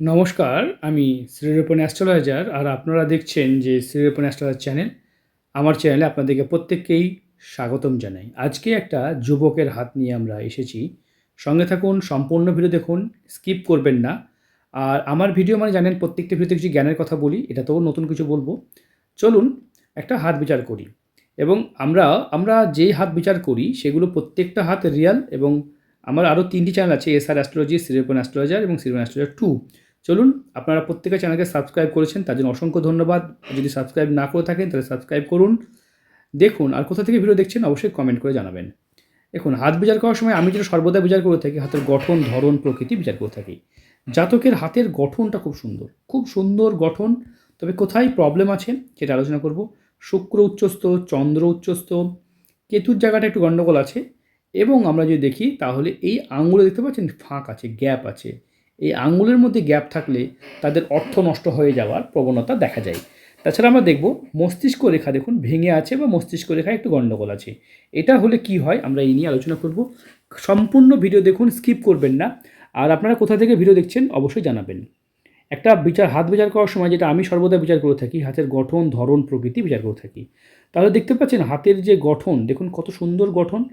নমস্কার, আমি শ্রীরূপন অ্যাস্ট্রোলজার আর আপনারা দেখছেন যে শ্রীরূপন অ্যাস্ট্রোলজার চ্যানেল। আমার চ্যানেলে আপনাদেরকে প্রত্যেককেই স্বাগতম জানাই। আজকে একটা যুবকের হাত নিয়ে আমরা এসেছি। সঙ্গে থাকুন, সম্পূর্ণ ভিডিও দেখুন, স্কিপ করবেন না। আর আমার ভিডিও মানে জানেন, প্রত্যেকটা ভিডিওতে কিছু জ্ঞানের কথা বলি এটা তো নতুন কিছু বলব। চলুন, একটা হাত বিচার করি। এবং আমরা আমরা যেই হাত বিচার করি, সেগুলো প্রত্যেকটা হাত রিয়াল এবং আমার আরও তিনটি চ্যানেল আছে S R astrology Srirupan astrologer এবং শ্রীরূপন অ্যাস্ট্রোলজার টু চলুন, আপনারা প্রত্যেকের চ্যানেলকে সাবস্ক্রাইব করেছেন, তার জন্য অসংখ্য ধন্যবাদ। যদি সাবস্ক্রাইব না করে থাকেন, তাহলে সাবস্ক্রাইব করুন। দেখুন, আর কোথা থেকে ভিডিও দেখছেন, অবশ্যই কমেন্ট করে জানাবেন। দেখুন, হাত বিচার করার সময় আমি যেটা সর্বদা বিচার করে থাকি, হাতের গঠন, ধরন, প্রকৃতি বিচার করে থাকি। জাতকের হাতের গঠনটা খুব সুন্দর খুব সুন্দর গঠন। তবে কোথায় প্রবলেম আছে, সেটা আলোচনা করব। শুক্র উচ্চস্থ, চন্দ্র উচ্চস্থ, কেতুর জায়গাটা একটু গণ্ডগোল আছে। এবং আমরা যদি দেখি, তাহলে এই আঙুলে দেখতে পাচ্ছেন, ফাঁক আছে, গ্যাপ আছে। এই আঙুলের মধ্যে গ্যাপ থাকলে তাদের অর্থ নষ্ট হয়ে যাওয়ার প্রবণতা দেখা যায়। তাছাড়া আমরা দেখব মস্তিষ্ক রেখা দেখুন, ভেঙে আছে বা মস্তিষ্ক রেখা একটু গণ্ডগোল আছে। এটা হলে কি হয় আমরা এই নিয়ে আলোচনা করব। সম্পূর্ণ ভিডিও দেখুন, স্কিপ করবেন না। আর আপনারা কোথা থেকে ভিডিও দেখছেন অবশ্যই জানাবেন। একটা বিচার, হাত বিচার করার সময় যেটা আমি সর্বদা বিচার করে থাকি, হাতের গঠন, ধরন, প্রকৃতি বিচার করে থাকি। তাহলে দেখতে পাচ্ছেন হাতের যে গঠন, দেখুন কত সুন্দর গঠন।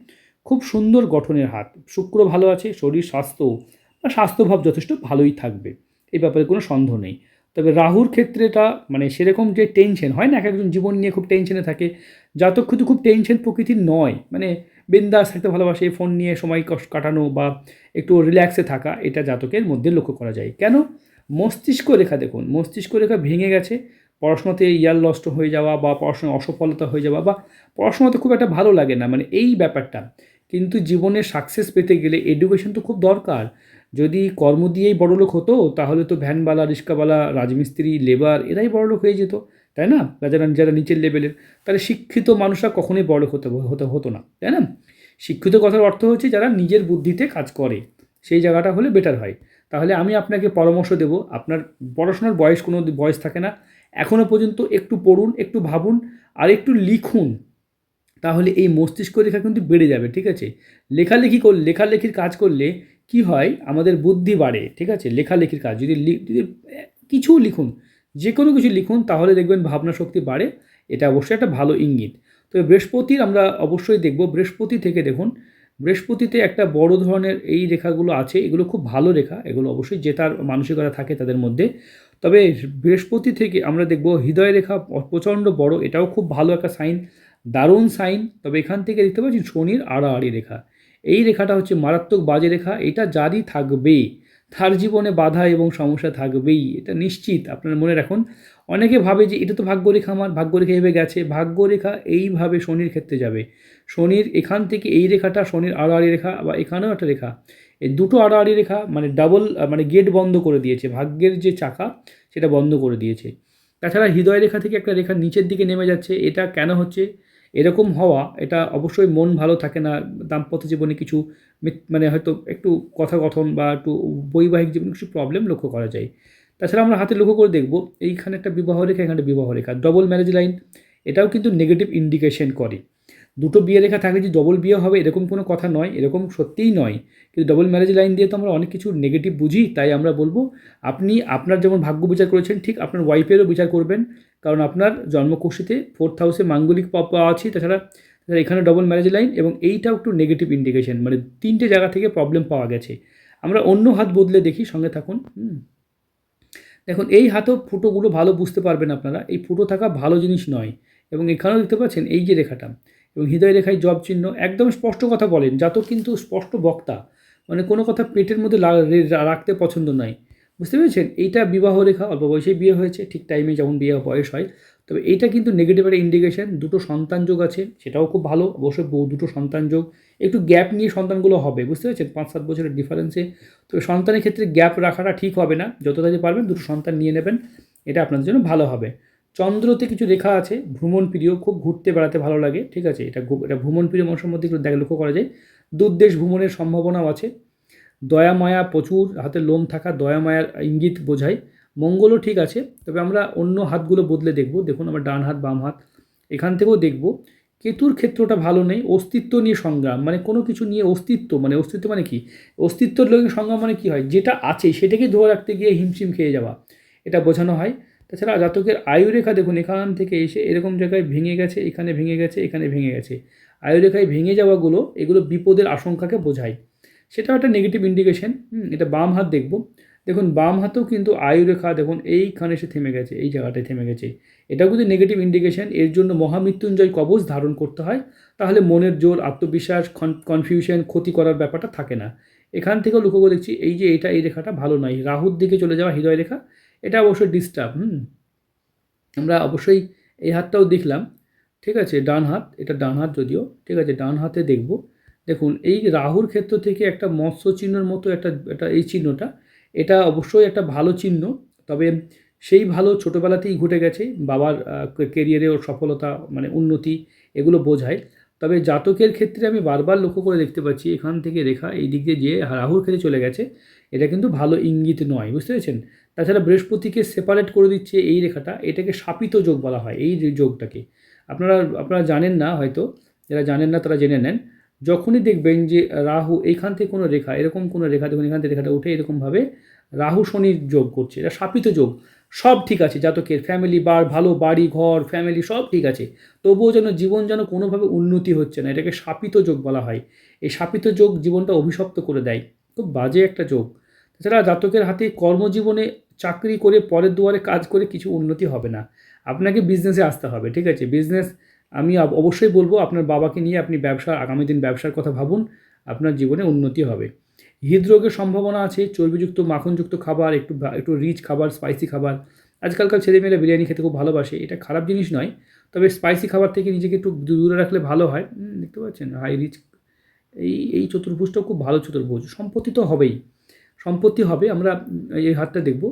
খুব সুন্দর গঠনের হাত। শুক্র ভালো আছে, শরীর স্বাস্থ্য স্বাস্থ্যভাব যথেষ্ট ভালোই থাকবে। এই ব্যাপারে কোনো সন্দেহ নেই। তবে রাহুর ক্ষেত্রেটা মানে সেরকম যে টেনশন হয় না, এক একজন জীবন নিয়ে খুব টেনশনে থাকে। জাতক খুব টেনশন প্রকৃতির নয় মানে বিন্দাস থাকতে ভালোবাসে ফোন নিয়ে সময় কাটানো বা একটু রিল্যাক্সে থাকা, এটা জাতকের মধ্যে লক্ষ্য করা যায়। কেন? মস্তিষ্ক রেখা দেখুন, মস্তিষ্ক রেখা ভেঙে গেছে। পড়াশোনাতে ইয়ার নষ্ট হয়ে যাওয়া বা পড়াশোনায় অসফলতা হয়ে যাওয়া বা পড়াশোনাতে খুব একটা ভালো লাগে না মানে এই ব্যাপারটা। কিন্তু জীবনে সাকসেস পেতে গেলে এডুকেশন তো খুব দরকার। যদি কর্ম দিয়েই বড়লোক হতো, তাহলে তো ভ্যানবালা রিক্সাওয়ালা রাজমিস্ত্রি, লেবার এরাই বড়লোক হয়ে যেত, তাই না? যারা যারা নিচের লেভেলের তাহলে শিক্ষিত মানুষরা কখনোই বড়লোক হতে হতে, হতো না, তাই না? শিক্ষিত কথার অর্থ হচ্ছে যারা নিজের বুদ্ধিতে কাজ করে, সেই জায়গাটা হলে বেটার হয়। তাহলে আমি আপনাকে পরামর্শ দেব, আপনার পড়াশোনার বয়স কোনো বয়স থাকে না এখনও পর্যন্ত একটু পড়ুন, একটু ভাবুন, আর একটু লিখুন, তাহলে এই মস্তিষ্ক রেখা কিন্তু বেড়ে যাবে, ঠিক আছে? লেখালেখি করলে লেখালেখির কাজ করলে কি হয়? আমাদের বুদ্ধি বাড়ে, ঠিক আছে? লেখালেখির কাজ। যদি যদি কিছু লিখুন যে কোনো কিছু লিখুন, তাহলে দেখবেন ভাবনা শক্তি বাড়ে। এটা অবশ্যই একটা ভালো ইঙ্গিত। তবে বৃহস্পতির আমরা অবশ্যই দেখব, বৃহস্পতি থেকে দেখুন, বৃহস্পতিতে একটা বড় ধরনের এই রেখাগুলো আছে, এগুলো খুব ভালো রেখা, এগুলো অবশ্যই জেতার মানসিকতা থাকে তাদের মধ্যে। তবে বৃহস্পতি থেকে আমরা দেখব, হৃদয় রেখা প্রচণ্ড বড়, এটাও খুব ভালো একটা সাইন, দারুণ সাইন। তবে এখান থেকে দেখতে পাচ্ছি শনির আড়াআড়ি রেখা। এই রেখাটা হচ্ছে মারাত্মক বাজে রেখা, এটা জারি থাকবে তার জীবনে বাধা এবং সমস্যা থাকবেই, এটা নিশ্চিত। আপনার মনে রাখুন, অনেকে ভাবে যে এটা তো ভাগ্যরেখা আমার, ভাগ্যরেখা এভাবে গেছে, ভাগ্যরেখা এইভাবে শনির ক্ষেত্রে যাবে। শনির এখান থেকে এই রেখাটা শনির আড়াআড়ি রেখা বা এখানেও একটা রেখা। এই দুটো আড়াআড়ি রেখা মানে ডাবল মানে গেট বন্ধ করে দিয়েছে, ভাগ্যের যে চাকা সেটা বন্ধ করে দিয়েছে। তাছাড়া হৃদয় রেখা থেকে একটা রেখা নিচের দিকে নেমে যাচ্ছে, এটা কেন হচ্ছে? এরকম হওয়া, এটা অবশ্যই মন ভালো থাকে না, দাম্পত্য জীবনে কিছু মানে হয়তো একটু কথা কথন বা একটু বৈবাহিক জীবনে কিছু প্রবলেম লক্ষ্য করা যায়। তাছাড়া আমরা হাতে লক্ষ্য করে দেখব, এইখানে একটা বিবাহ রেখা, এখানে বিবাহ রেখা ডবল ম্যারেজ লাইন এটাও কিন্তু নেগেটিভ ইন্ডিকেশন করে। দুটো বিয়ে রেখা থাকলে যে ডবল বিয়ে হবে, এরকম কোনো কথা নয়, এরকম সত্যিই নয়। কিন্তু ডবল ম্যারেজ লাইন দিয়ে তো আমরা অনেক কিছু নেগেটিভ বুঝি, তাই আমরা বলব, আপনি আপনার যেমন ভাগ্য বিচার করেছেন, ঠিক আপনার ওয়াইফেরও বিচার করবেন। কারণ আপনার জন্মকুষ্ঠিতে ফোর্থ হাউসে মাঙ্গলিক পাওয়া আছে, তাছাড়া এখানে ডবল ম্যারেজ লাইন এবং এইটাও একটু নেগেটিভ ইন্ডিকেশন মানে তিনটে জায়গা থেকে প্রবলেম পাওয়া গেছে। আমরা অন্য হাত বদলে দেখি, সঙ্গে থাকুন দেখুন, এই হাতও ফুটোগুলো ভালো বুঝতে পারবেন আপনারা, এই ফুটো থাকা ভালো জিনিস নয়। এবং এখানেও দেখতে পাচ্ছেন, এই যে রেখাটা এবং হৃদয় রেখায় জব চিহ্ন একদম স্পষ্ট কথা বলেন জাতক কিন্তু স্পষ্ট বক্তা। মানে কোনো কথা পেটের মধ্যে রাখতে পছন্দ নয়। বুঝতে পেরেছেন? এইটা বিবাহ রেখা অল্প বয়সেই বিয়ে হয়েছে, ঠিক টাইমে যেমন বিয়ে বয়স হয়। তবে এইটা কিন্তু নেগেটিভ একটা ইন্ডিকেশন দুটো সন্তান যোগ আছে, সেটাও খুব ভালো। অবশ্যই দুটো সন্তান যোগ। একটু গ্যাপ নিয়ে সন্তানগুলো হবে, বুঝতে পেরেছেন? পাঁচ সাত বছরের ডিফারেন্সে তবে সন্তানের ক্ষেত্রে গ্যাপ রাখাটা ঠিক হবে না। যত তাড়াতাড়ি পারবেন দুটো সন্তান নিয়ে নেবেন। এটা আপনাদের জন্য ভালো হবে। চন্দ্রতে কিছু রেখা আছে, ভ্রমণ প্রিয়, খুব ঘুরতে বেড়াতে ভালো লাগে, ঠিক আছে? এটা এটা ভ্রমণ প্রিয় মানুষের মধ্যে একটু দেখা লক্ষ্য করা যায়। দূরদেশ ভ্রমণের সম্ভাবনাও আছে। দয়া মায়া প্রচুর, হাতে লোম থাকা দয়া মায়ার ইঙ্গিত বোঝায়। মঙ্গলও ঠিক আছে, তবে আমরা অন্য হাতগুলো বদলে দেখব। দেখুন আমার ডান হাত, বাম হাত। এখান থেকেও দেখব। কেতুর ক্ষেত্রটা ভালো নেই, অস্তিত্ব নিয়ে সংগ্রাম মানে কোনো কিছু নিয়ে অস্তিত্ব মানে অস্তিত্ব মানে কি? অস্তিত্বর লোক সংগ্রাম মানে কি হয়? যেটা আছে সেটাকে ধরে রাখতে গিয়ে হিমশিম খেয়ে যাওয়া, এটা বোঝানো হয়। তাছাড়া জাতকের আয়ুরেখা দেখুন, এখান থেকে এসে এরকম জায়গায় ভেঙে গেছে, এখানে ভেঙে গেছে, এখানে ভেঙে গেছে। আয়ুরেখায় ভেঙে যাওয়াগুলো, এগুলো বিপদের আশঙ্কাকে বোঝায়। সেটাও একটা নেগেটিভ ইন্ডিকেশন এটা বাম হাত দেখব। দেখুন, বাম হাতেও কিন্তু আয়ুরেখা দেখুন, এইখানে এসে থেমে গেছে, এই জায়গাটায় থেমে গেছে। এটাও কিন্তু নেগেটিভ ইন্ডিকেশন এর জন্য মহামৃত্যুঞ্জয় কবচ ধারণ করতে হয়, তাহলে মনের জোর, আত্মবিশ্বাস কনফিউশন ক্ষতি করার ব্যাপারটা থাকে না। এখান থেকেও লক্ষ্য করে দেখছি, এই যে এটা, এই রেখাটা ভালো নয়। রাহুর দিকে চলে যাওয়া হৃদয় রেখা এটা অবশ্যই ডিস্টার্ব হুম। আমরা অবশ্যই এই হাতটাও দেখলাম, ঠিক আছে, ডান হাত, এটা ডান হাত যদিও, ঠিক আছে, ডান হাতে দেখব। দেখুন, এই রাহুর ক্ষেত্র থেকে একটা মৎস্য চিহ্নের মতো একটা একটা এই চিহ্নটা, এটা অবশ্যই একটা ভালো চিহ্ন, তবে সেই ভালো ছোটোবেলাতেই ঘটে গেছে, বাবার কেরিয়ারে ওর সফলতা মানে উন্নতি এগুলো বোঝায়। তবে জাতকের ক্ষেত্রে আমি বারবার লক্ষ্য করে দেখতে পাচ্ছি, এখান থেকে রেখা এই দিক দিয়ে যে রাহুর ক্ষেত্রে চলে গেছে, এটা কিন্তু ভালো ইঙ্গিত নয়, বুঝতে পেরেছেন? তাছাড়া বৃহস্পতিকে সেপারেট করে দিচ্ছে এই রেখাটা, এটাকে শাপিত যোগ বলা হয়, এই যোগটাকে। আপনারা আপনারা জানেন না হয়তো, যারা জানেন না তারা জেনে নেন। যখনই দেখবেন যে রাহু এইখান থেকে কোনো রেখা, এরকম কোনো রেখা, দেখুন এখান থেকে রেখাটা উঠে এরকমভাবে রাহু শনির যোগ করছে, এটা শাপিত যোগ। সব ঠিক আছে, জাতকের ফ্যামিলি বার, ভালো বাড়ি, ঘর ফ্যামিলি সব ঠিক আছে। তবুও যেন জীবন যেন কোনোভাবে উন্নতি হচ্ছে না, এটাকে শাপিত যোগ বলা হয়। এই শাপিত যোগ জীবনটা অভিশপ্ত করে দেয়। খুব বাজে একটা যোগ। তাছাড়া জাতকের হাতে কর্মজীবনে চাকরি করে পরের দুয়ারে কাজ করে কিছু উন্নতি হবে না। আপনাকে বিজনেসে আসতে হবে, ঠিক আছে? বিজনেস আমি অবশ্যই বলব, আপনার বাবাকে নিয়ে আপনি ব্যবসা, আগামী দিন ব্যবসার কথা ভাবুন, আপনার জীবনে উন্নতি হবে। হৃদরোগের সম্ভাবনা আছে, চর্বিযুক্ত, মাখনযুক্ত খাবার, একটু একটু রিচ খাবার স্পাইসি খাবার। আজকালকার ছেলেমেয়েরা বিরিয়ানি খেতে খুব ভালোবাসে, এটা খারাপ জিনিস নয়, তবে স্পাইসি খাবার থেকে নিজেকে একটু দূরে রাখলে ভালো হয়। দেখতে পাচ্ছেন? হাই রিচ এই এই চতুর্ভুজটা খুব ভালো চতুর্ভুজ, সম্পত্তি তো হবেই। সম্পত্তি হবে, আমরা এই হাতটা দেখব।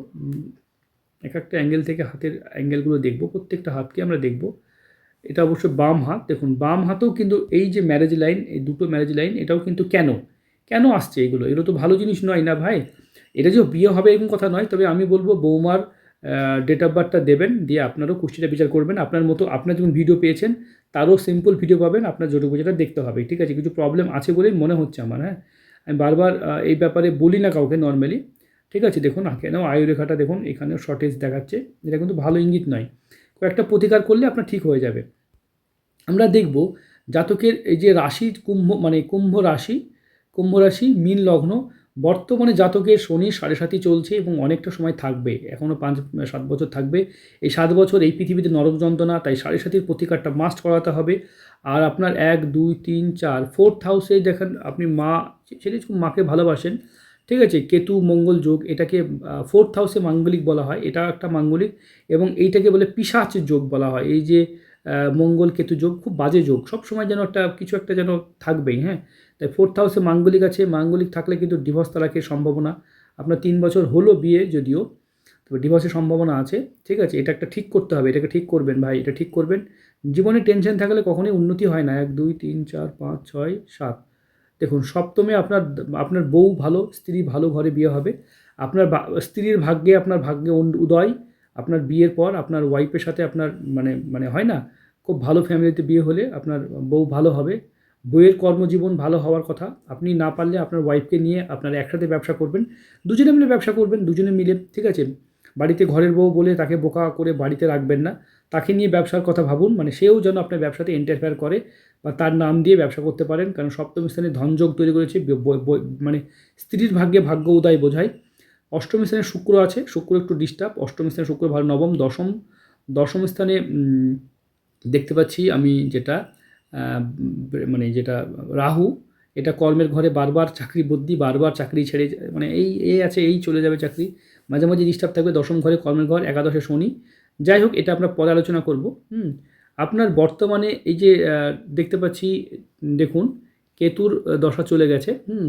এক একটা অ্যাঙ্গেল থেকে হাতের অ্যাঙ্গেলগুলো দেখব, প্রত্যেকটা হাতকে আমরা দেখব। এটা অবশ্য বাম হাত, দেখুন বাম হাতেও কিন্তু এই যে ম্যারেজ লাইন এই দুটো ম্যারেজ লাইন এটাও কিন্তু কেন? কেন আসছে এগুলো? এগুলো তো ভালো জিনিস নয় না ভাই? এটা যে বিয়ে হবে এরকম কথা নয়, তবে আমি বলব বৌমার ডেট অফ বার্থটা দেবেন, দিয়ে আপনারও কুষ্টিটা বিচার করবেন। আপনার মতো, আপনার যখন ভিডিও পেয়েছেন, তারও সিম্পল ভিডিও পাবেন, আপনার জটিল বোঝাটা দেখতে হবে। ঠিক আছে, কিছু প্রবলেম আছে বলেই মনে হচ্ছে আমার হ্যাঁ? আমি বারবার এই ব্যাপারে বলি না কাউকে নর্মালি ঠিক আছে, দেখুন কেন আয়ুরেখাটা দেখুন এখানে শর্টেজ দেখাচ্ছে। যেটা কিন্তু ভালো ইঙ্গিত নয়। কয়েকটা প্রতিকার করলে আপনার ঠিক হয়ে যাবে। আমরা দেখব জাতকের এই যে রাশি, কুম্ভ মানে কুম্ভ রাশি কুম্ভ রাশি, মীন লগ্ন বর্তমানে জাতকের শনি সাড়ে সাতই চলছে এবং অনেকটা সময় থাকবে এখনও পাঁচ, সাত বছর থাকবে। এই সাত বছর এই পৃথিবীতে নরক যন্ত্রণা, তাই সাড়ে সাতির প্রতিকারটা মাস্ট করাতে হবে। আর আপনার এক, দুই, তিন, চার ফোর্থ হাউসে দেখেন আপনি মা, সেটা মাকে ভালোবাসেন। ঠিক আছে? কেতু, মঙ্গল যোগ, এটাকে ফোর্থ হাউসে মাঙ্গলিক বলা হয়, এটা একটা মাঙ্গলিক। এবং এইটাকে বলে পিসাচ যোগ বলা হয়। এই যে মঙ্গল, কেতু যোগ, খুব বাজে যোগ। সব সময় যেন একটা, কিছু একটা যেন থাকবেই হ্যাঁ? তাই ফোর্থ হাউসে মাঙ্গলিক আছে। মাঙ্গলিক থাকলে কিন্তু ডিভোর্স তালাকের সম্ভাবনা আপনার তিন বছর হলো বিয়ে যদিও, তবে ডিভোর্সের সম্ভাবনা আছে। ঠিক আছে? এটা একটা ঠিক করতে হবে। এটাকে ঠিক করবেন ভাই, এটা ঠিক করবেন। জীবনে টেনশন থাকলে কখনোই উন্নতি হয় না। এক, দুই, তিন, চার, পাঁচ, ছয়, সাত। দেখুন, সপ্তমে আপনার আপনার বউ ভালো, স্ত্রী ভালো ঘরে বিয়ে হবে। আপনার স্ত্রীর ভাগ্যে আপনার ভাগ্যে উদয়। আপনার বিয়ের পর আপনার ওয়াইফের সাথে আপনার মানে মানে হয় না? খুব ভালো ফ্যামিলিতে বিয়ে হলে আপনার বউ ভালো হবে। বইয়ের কর্মজীবন ভালো হওয়ার কথা। আপনি না পারলে আপনার ওয়াইফকে নিয়ে আপনারা একসাথে ব্যবসা করবেন। দুজনে মিলে ব্যবসা করবেন, দুজনে মিলে, ঠিক আছে? বাড়িতে ঘরের বউ বলে তাকে বোকা করে বাড়িতে রাখবেন না। তাকে নিয়ে ব্যবসার কথা ভাবুন মানে সেও যেন আপনার ব্যবসাতে ইন্টারফেয়ার করে বা তার নাম দিয়ে ব্যবসা করতে পারেন, কারণ সপ্তম স্থানে ধনযোগ তৈরি করেছে মানে স্ত্রীর ভাগ্যে ভাগ্য উদয় বোঝায়। অষ্টম স্থানে শুক্র আছে, শুক্র একটু ডিস্টার্ব অষ্টম স্থানে শুক্র ভালো, নবম, দশম দশম স্থানে দেখতে পাচ্ছি আমি যেটা। মানে যেটা রাহু, এটা কর্মের ঘরে বারবার চাকরি বদ্যি বারবার চাকরি ছেড়ে মানে এই এ আছে, এই চলে যাবে চাকরি। মাঝে মাঝে ডিস্টার্ব থাকবে দশম ঘরে, কর্মের ঘর, একাদশে শনি। যাই হোক, এটা আমরা পরে আলোচনা করব। হুম, আপনার বর্তমানে এই যে দেখতে পাচ্ছি, দেখুন, কেতুর দশা চলে গেছে। হুম,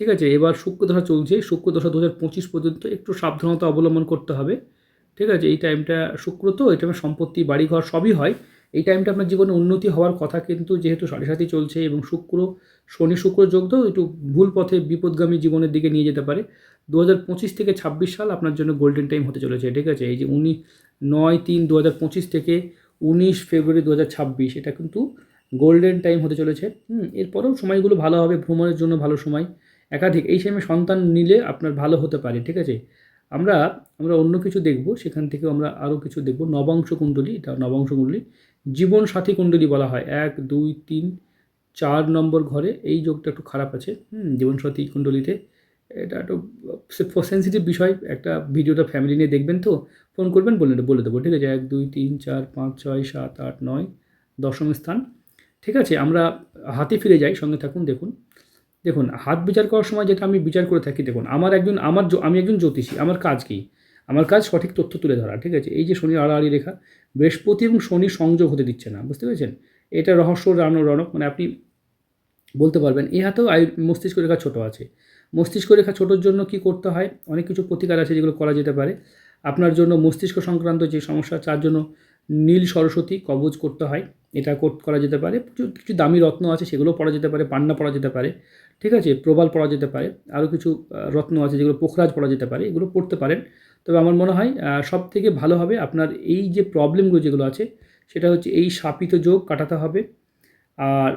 ঠিক আছে, এবার শুক্র দশা চলছে। শুক্র দশা দু পঁচিশ পর্যন্ত একটু সাবধানতা অবলম্বন করতে হবে। ঠিক আছে, এই টাইমটা শুক্র তো টাইমে সম্পত্তি, বাড়িঘর সবই হয়। এই টাইমটা আপনার জীবনে উন্নতি হওয়ার কথা কিন্তু যেহেতু সাড়ে সাথে চলছে এবং শুক্র, শনি, শুক্র যোগ তো একটু ভুল পথে বিপদগামী জীবনের দিকে নিয়ে যেতে পারে। দু হাজার পঁচিশ থেকে ছাব্বিশ সাল আপনার জন্য গোল্ডেন টাইম হতে চলেছে, ঠিক আছে? এই যে উনি নয় তিন দু হাজার পঁচিশ থেকে উনিশ ফেব্রুয়ারি দু হাজার ছাব্বিশ, এটা কিন্তু গোল্ডেন টাইম হতে চলেছে। হুম, এরপরেও সময়গুলো ভালো হবে, ভ্রমণের জন্য ভালো সময়। একাধিক, এই সময় সন্তান নিলে আপনার ভালো হতে পারে, ঠিক আছে? আমরা আমরা অন্য কিছু দেখব, সেখান থেকে আমরা আরও কিছু দেখব। নবাংশ কুণ্ডলী, এটা নবাংশ কুণ্ডলী, জীবন সাথী কুণ্ডলী বলা হয়। এক, দুই, তিন, চার নম্বর ঘরে, এই যোগটা একটু খারাপ আছে। হুম জীবনসাথী কুণ্ডলিতে, এটা একটু সেন্সিটিভ বিষয়, একটা ভিডিওটা ফ্যামিলি নিয়ে দেখবেন তো ফোন করবেন, বলে বলে দেবো, ঠিক আছে? এক, দুই, তিন, চার, পাঁচ, ছয়, সাত, আট, নয়, দশম স্থান, ঠিক আছে? আমরা হাতে ফিরে যাই, সঙ্গে থাকুন, দেখুন। দেখুন, হাত বিচার করার সময় যেটা আমি বিচার করে থাকি, দেখুন, আমার একজন, আমার আমি একজন জ্যোতিষী, আমার কাজ কী? আমার কাজ সঠিক তথ্য তুলে ধরা, ঠিক আছে? এই যে শনির আড়াআড়ি রেখা, বৃহস্পতি এবং শনি সংযোগ হতে দিচ্ছে না, বুঝতে পেরেছেন? এটা রহস্য, রানো রণক মানে আপনি বলতে পারবেন এই হাতেও আয়ু মস্তিষ্ক রেখা ছোটো আছে। মস্তিষ্ক রেখা ছোটোর জন্য কি করতে হয়? অনেক কিছু প্রতিকার আছে যেগুলো করা যেতে পারে। আপনার জন্য মস্তিষ্ক সংক্রান্ত যে সমস্যা, তার জন্য নীল সরস্বতী কবজ করতে হয়। এটা কর- করা যেতে পারে কিছু কিছু দামি রত্ন আছে সেগুলো পড়া যেতে পারে, পান্না পড়া যেতে পারে, ঠিক আছে, প্রবাল পড়া যেতে পারে, আরও কিছু রত্ন আছে যেগুলো পোখরাজ পড়া যেতে পারে, এগুলো পড়তে পারেন। তবে আমার মনে হয় সব থেকে ভালো হবে আপনার এই যে প্রবলেমগুলো যেগুলো আছে, সেটা হচ্ছে এই শাপিত যোগ কাটাতে হবে, আর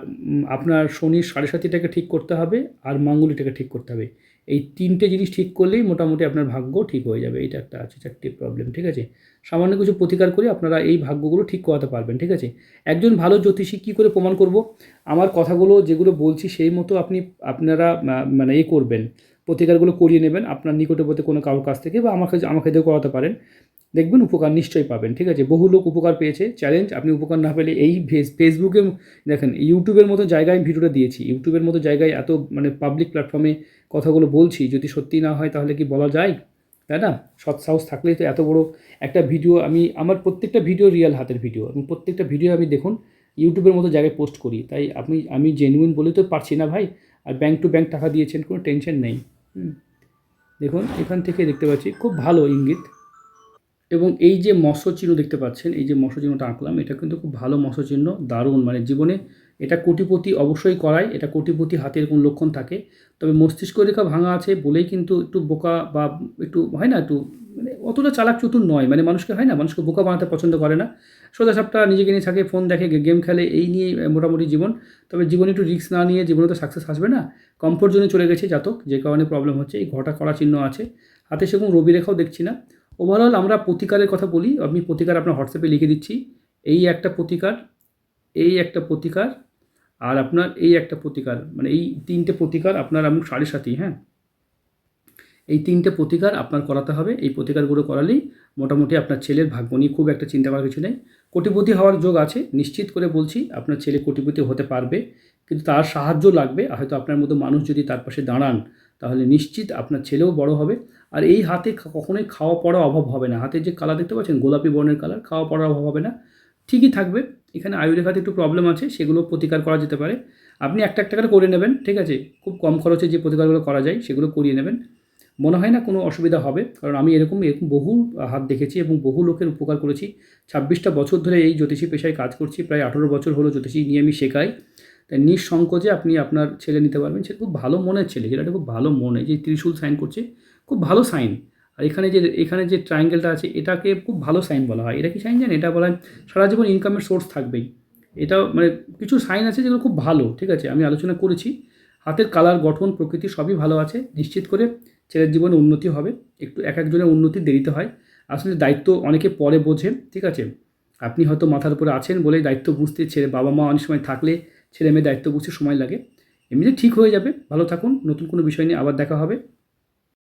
আপনার শনির সাড়ে সাতিটাকে ঠিক করতে হবে, আর মাঙ্গুলিটাকে ঠিক করতে হবে। এই তিনটে জিনিস ঠিক করলেই মোটামুটি আপনার ভাগ্য ঠিক হয়ে যাবে, এইটা একটা আছে, চারটি প্রবলেম ঠিক আছে? সামান্য কিছু প্রতিকার করে আপনারা এই ভাগ্যগুলো ঠিক করাতে পারবেন, ঠিক আছে? একজন ভালো জ্যোতিষী কী করে প্রমাণ করব? আমার কথাগুলো যেগুলো বলছি সেই মতো আপনি, আপনারা মানে এ করবেন। প্রতিকারগুলো করিয়ে নেবেন, আপনার নিকটবর্তী কোনো কারোর কাছ থেকে বা আমাকে আমাকে দিয়েও করাতে পারেন। দেখবেন উপকার নিশ্চয়ই পাবেন, ঠিক আছে? বহু লোক উপকার পেয়েছে, চ্যালেঞ্জ, আপনি উপকার না পেলে এই ফেস ফেসবুকে দেখেন ইউটিউবের মতো জায়গায় আমি ভিডিওটা দিয়েছি। ইউটিউবের মতো জায়গায় এত মানে পাবলিক প্ল্যাটফর্মে কথাগুলো বলছি, যদি সত্যি না হয় তাহলে কি বলা যায়? তাই না? সৎ সাহস থাকলেই তো এত বড় একটা ভিডিও আমি, আমার প্রত্যেকটা ভিডিও রিয়েল হাতের ভিডিও এবং প্রত্যেকটা ভিডিও আমি দেখুন ইউটিউবের মতো জায়গায় পোস্ট করি। তাই আপনি, আমি জেনুইন বলে তো পারছি না ভাই। আর ব্যাংক টু ব্যাংক টাকা দিয়েছেন, কোনো টেনশন নেই। দেখুন, এখান থেকে দেখতে পাচ্ছি, খুব ভালো ইঙ্গিত। এবং এই যে মৎস্য চিহ্ন দেখতে পাচ্ছেন, এই যে মৎস্য চিহ্নটা আঁকলাম, এটা কিন্তু খুব ভালো মৎস্য চিহ্ন দারুণ। মানে জীবনে এটা কোটিপতি অবশ্যই করায়, এটা কোটিপতি হাতের কোন লক্ষণ থাকে। তবে মস্তিষ্ক রেখা ভাঙা আছে বলেই কিন্তু একটু বোকা বা একটু হয় না, একটু মানে অতটা চালাক চতুর নয়। মানে মানুষকে হয় না, মানুষকে বোকা বানাতে পছন্দ করে না। সোজা সাপটা নিজেকে নিয়ে থাকে ফোন দেখে, গেম খেলে, এই নিয়ে মোটামুটি জীবন। তবে জীবনে একটু রিস্ক না নিয়ে জীবনে তো সাকসেস আসবে না। কমফোর্ট জোনে চলে গেছে জাতক, যে কারণে প্রবলেম হচ্ছে। এই ঘটা করা চিহ্ন আছে। হাতে সেরকম রবি রেখাও দেখছি না। ওভারঅল আমরা প্রতিকারের কথা বলি। আমি প্রতিকার আপনার হোয়াটসঅ্যাপে লিখে দিচ্ছি। এই একটা প্রতিকার, এই একটা প্রতিকার আর আপনার এই একটা প্রতিকার মানে এই তিনটে প্রতিকার আপনার আমি সাড়ে সাথী হ্যাঁ? এই তিনটে প্রতিকার আপনার করাতে হবে। এই প্রতিকারগুলো করালেই মোটামুটি আপনার ছেলের ভাগ্য নিয়ে খুব একটা চিন্তা করার কিছু নেই। কোটিপতি হওয়ার যোগ আছে, নিশ্চিত করে বলছি আপনার ছেলে কোটিপতি হতে পারবে, কিন্তু তার সাহায্য লাগবে। হয়তো আপনার মতো মানুষ যদি তার পাশে দাঁড়ান, তাহলে নিশ্চিত আপনার ছেলেও বড় হবে। আর এই হাতে কখনোই খাওয়া পড়া অভাব হবে না। হাতে যে কালার দেখতে পাচ্ছেন, গোলাপি বর্ণের কালার, খাওয়া পড়ার অভাব হবে না। ঠিকই থাকবে। এখানে আয়ুরেখাতে একটু প্রবলেম আছে, সেগুলো প্রতিকার করা যেতে পারে। আপনি একটা একটা করে করে নেবেন, ঠিক আছে? খুব কম খরচে যে প্রতিকারগুলো করা যায়, সেগুলো করিয়ে নেবেন। মনে হয় না কোনো অসুবিধা হবে, কারণ আমি এরকম এরকম বহু হাত দেখেছি এবং বহু লোকের উপকার করেছি। ছাব্বিশটা বছর ধরে এই জ্যোতিষী পেশায় কাজ করছি, প্রায় আঠেরো বছর হলো জ্যোতিষী নিয়ে আমি শেখাই। তাই নিঃসংকোচে আপনি আপনার ছেলে নিতে পারবেন। সে খুব ভালো মনের ছেলে যেটা খুব ভালো মনে, যে ত্রিশূল সাইন করছে, খুব ভালো সাইন। আর এখানে যে এখানে যে ট্রায়াঙ্গেলটা আছে, এটাকে খুব ভালো সাইন বলা হয়। এটা কি সাইন জানেন এটা বলা হয় সারা জীবন ইনকামের সোর্স থাকবেই। এটা মানে কিছু সাইন আছে যেগুলো খুব ভালো, ঠিক আছে? আমি আলোচনা করেছি। হাতের কালার, গঠন, প্রকৃতি সবই ভালো আছে। নিশ্চিত করে ছেলের জীবনে উন্নতি হবে। একটু এক একজনের উন্নতি দেরিতে হয়। আসলে দায়িত্ব অনেকে পরে বোঝে, ঠিক আছে? আপনি হয়তো মাথার উপরে আছেন বলে দায়িত্ব বুঝতে ছেলে, বাবা, মা অনেক সময় থাকলে ছেলে মেয়ে দায়িত্ব বুঝতে সময় লাগে। এমনিতে ঠিক হয়ে যাবে। ভালো থাকুন। নতুন কোনো বিষয় নিয়ে আবার দেখা হবে।